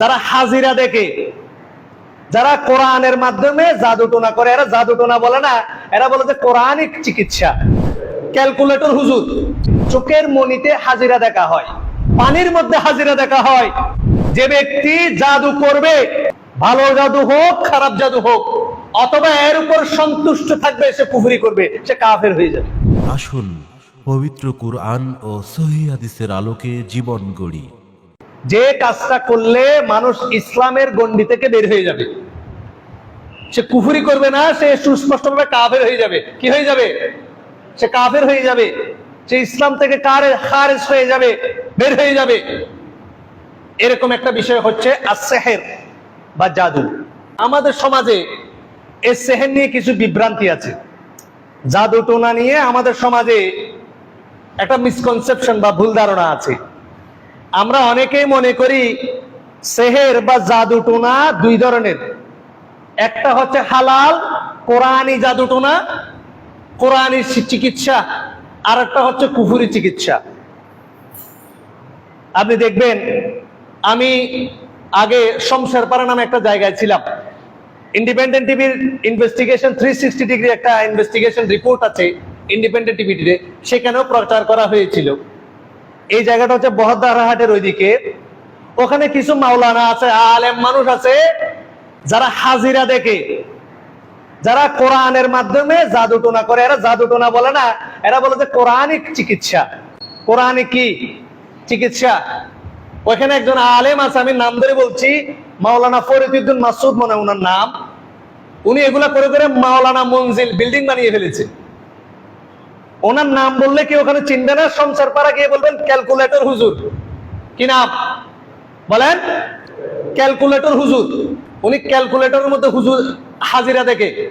তারা হাজিরা দেখে, যারা কোরআনের মাধ্যমে জাদুটোনা করে, এরা জাদুটোনা বলে না, এরা বলে যে কোরআনিক চিকিৎসা। ক্যালকুলেটর হুজুর, চোখের মনিতে হাজিরা দেখা হয়, পানির মধ্যে হাজিরা দেখা হয়। যে ব্যক্তি জাদু করবে, ভালো জাদু হোক, খারাপ জাদু হোক, অথবা এর উপর সন্তুষ্ট থাকবে, সে কুফরি করবে, সে কাফের হয়ে যাবে। আসুন পবিত্র কুরআন ও সহি আলোকে জীবন গড়ি। যে কাজটা করলে মানুষ ইসলামের গণ্ডি থেকে বের হয়ে যাবে। সে কুফুরি করবে না, সে সুস্পষ্টভাবে কাফের হয়ে যাবে। কি হয়ে যাবে? সে কাফের হয়ে যাবে। সে ইসলাম থেকে কারে খারেজ হয়ে যাবে, বের হয়ে যাবে। এরকম একটা বিষয় হচ্ছে আসেহের বা জাদু। আমাদের সমাজে এই সেহের নিয়ে কিছু বিভ্রান্তি আছে। জাদু টোনা নিয়ে আমাদের সমাজে একটা মিসকনসেপশন বা ভুল ধারণা আছে। আমরা অনেকেই মনে করি সেহের বা জাদু টোনা দুই ধরনের। একটা হচ্ছে হালাল কোরআনি জাদু টোনা কোরআনি চিকিৎসা আর একটা হচ্ছে কুফুরি চিকিৎসা। আপনি দেখবেন, আমি আগে শমশেরপাড়া নামে একটা জায়গায় ছিলাম। ইন্ডিপেন্ডেন্ট টিভির ইনভেস্টিগেশন থ্রি সিক্সটি ডিগ্রি একটা ইনভেস্টিগেশন রিপোর্ট আছে ইন্ডিপেন্ডেন্ট টিভিতে সেখানেও প্রচার করা হয়েছিল। এই জায়গাটা হচ্ছে বহদ্দারহাটের ওইদিকে। ওখানে কিছু মাওলানা আছে, আলেম মানুষ আছে, যারা হাজিরা দেখে। যারা কোরআনের মাধ্যমে জাদুটোনা করে, এরা জাদু জাদুটোনা বলে না, এরা বলে যে কোরআনিক চিকিৎসা। কোরআনিক কি চিকিৎসা? ওখানে একজন আলেম আছে, আমি নাম ধরে বলছি, মাওলানা ফরিদুদ্দিন মাসুদ মনে ওনার নাম। উনি এগুলা করে করে মাওলানা মঞ্জিল বিল্ডিং বানিয়ে ফেলেছে। ওনার নাম বললে কি ওখানে চিনবে না? সংসার পাড়া গিয়ে বলবেন, ক্যালকুলেটর হুজুর। কি নাম? বলেন, ক্যালকুলেটর হুজুর। উনি ক্যালকুলেটরের মধ্যে হুজুর হাজিরা দেখে।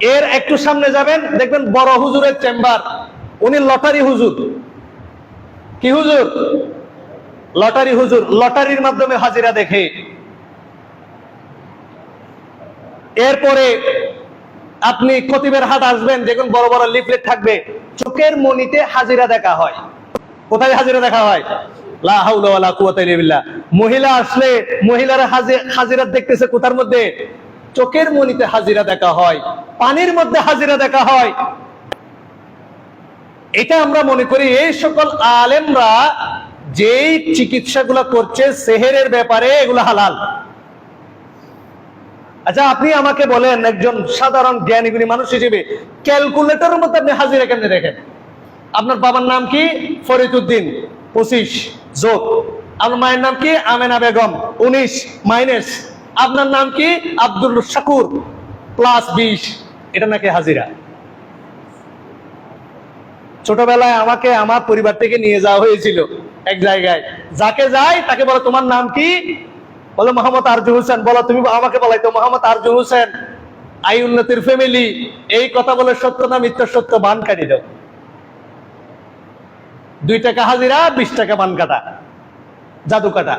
এর একটু সামনে যাবেন, দেখবেন বড় হুজুরের চেম্বার। উনি লটারি হুজুর। কি হুজুর? লটারি হুজুর, লটারির মাধ্যমে হাজিরা দেখে। এরপরে আপনি কতিবের হাট আসবেন, দেখুন বড় বড় লিফলেট থাকবে। চোখের মনিতে হাজিরা দেখা হয়। কোথায় হাজিরা দেখা হয়? মহিলা আসলে মহিলারা দেখতেছে কোথার মধ্যে? চোখের মনিতে হাজিরা দেখা হয়, পানির মধ্যে হাজিরা দেখা হয়। এটা আমরা মনে করি, এই সকল আলেমরা যেই চিকিৎসাগুলো করছে, সেহেরের ব্যাপারে এগুলো হালাল। আচ্ছা আপনি আমাকে বলেন একজন সাধারণ জ্ঞানীগুণী মানুষ হিসেবে ক্যালকুলেটরের মধ্যে আপনি হাজিরা কেমনে দেখেন? আপনার বাবার নাম কি? ফরিদুদ্দিন পঁচিশ। যোগ আপনার মায়ের নাম কি? আমেনা বেগম। উনিশ। মাইনাস। আপনার নাম কি? আব্দুল শাকুর। প্লাস বিশ। এটা নাকি হাজিরা? ছোটবেলায় আমাকে আমার পরিবার থেকে নিয়ে যাওয়া হয়েছিল এক জায়গায়। যাকে যায় তাকে বলো, তোমার নাম কি? বলো, মোহাম্মদ আরজু হোসেন, বলো, তুমি আমাকে বলাই তো মোহাম্মদ আরজু হোসেন আই উন্নতির ফ্যামিলি এই কথা বলে সত্য না মিথ্যা সত্য বান কাটি দাও। দুই টাকা হাজিরা, বিশ টাকা বান কাটা, জাদু কাটা।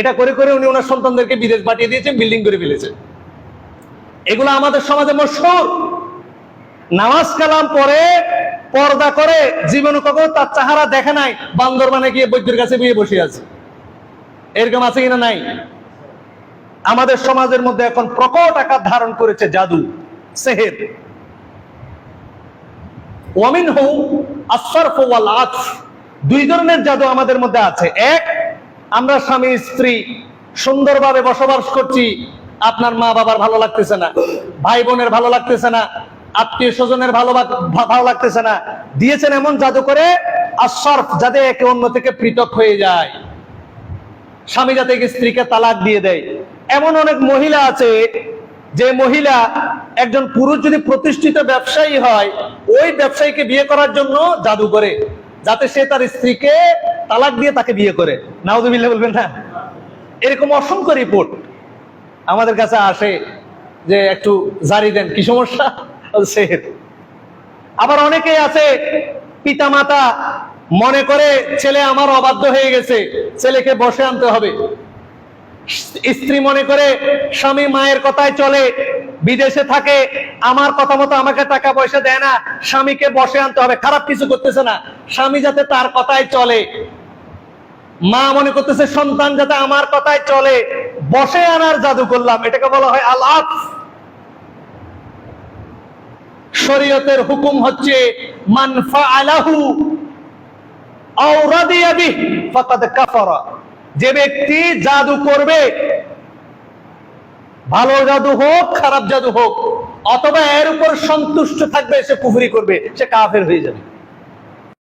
এটা করে করে উনি ওনার সন্তানদেরকে বিদেশ পাঠিয়ে দিয়েছেন বিল্ডিং করে ফেলেছে এগুলো আমাদের সমাজে মশহুর। নামাজ কালাম পরে পর্দা করে, জীবন কখনো তার চাহারা দেখে নাই, বান্দরবানে গিয়ে বৈদ্যের কাছে বিয়ে বসে আছে। এরকম আছে কিনা নাই? আমাদের সমাজের মধ্যে এখন প্রকট আকার ধারণ করেছে জাদু, সেহের। ওয়ামিন হু আসরফ ওয়াল দুই ধরনের জাদু আমাদের মধ্যে আছে। এক, আমরা স্বামী, স্ত্রী সুন্দরভাবে বসবাস করছি। আপনার মা বাবার ভালো লাগতেছে না, ভাই বোনের ভালো লাগতেছে না, আত্মীয় স্বজনের ভালো ভালো লাগতেছে না। দিয়েছেন এমন জাদু করে আসরফ যাতে একে অন্য থেকে পৃথক হয়ে যায়। স্বামী যাতে স্ত্রীকে তালাক দিয়ে দেয়। এমন অনেক মহিলা আছে যে মহিলা একজন পুরুষ যদি প্রতিষ্ঠিত ব্যবসায়ী হয়, ওই ব্যবসায়ীকে বিয়ে করার জন্য জাদু করে, যাতে সে তার স্ত্রীকে তালাক দিয়ে তাকে বিয়ে করে। নাউদুবিল্লাহ বলবেন না? এরকম অসংখ্য রিপোর্ট আমাদের কাছে আসে যে একটু জারি দেন, কি সমস্যা? সেহের। আবার অনেকেই আছে পিতা মাতা মনে করে, ছেলে আমার অবাধ্য হয়ে গেছে, ছেলেকে বসে আনতে হবে। স্ত্রী মনে করে, স্বামী মায়ের কথায় চলে, বিদেশে থাকে, আমার কথা মতো আমাকে টাকা পয়সা দেয় না, স্বামীকে বসে আনতে হবে। খারাপ কিছু করতেছে না। স্বামী যাতে তার কথায় চলে, মা মনে করতেছে, সন্তান যাতে আমার কথায় চলে, বসে আনার জাদু করলাম। এটাকে বলা হয় আল শরীয়তের হুকুম হচ্ছে, মান আলাহু আও রাদিয়া বিহ, ফাকাদ কাফারা। যে ব্যক্তি জাদু করবে, ভালো জাদু হোক, খারাপ জাদু হোক, অথবা এর উপর সন্তুষ্ট থাকবে, সে কুফরি করবে, সে কাফের হয়ে যাবে।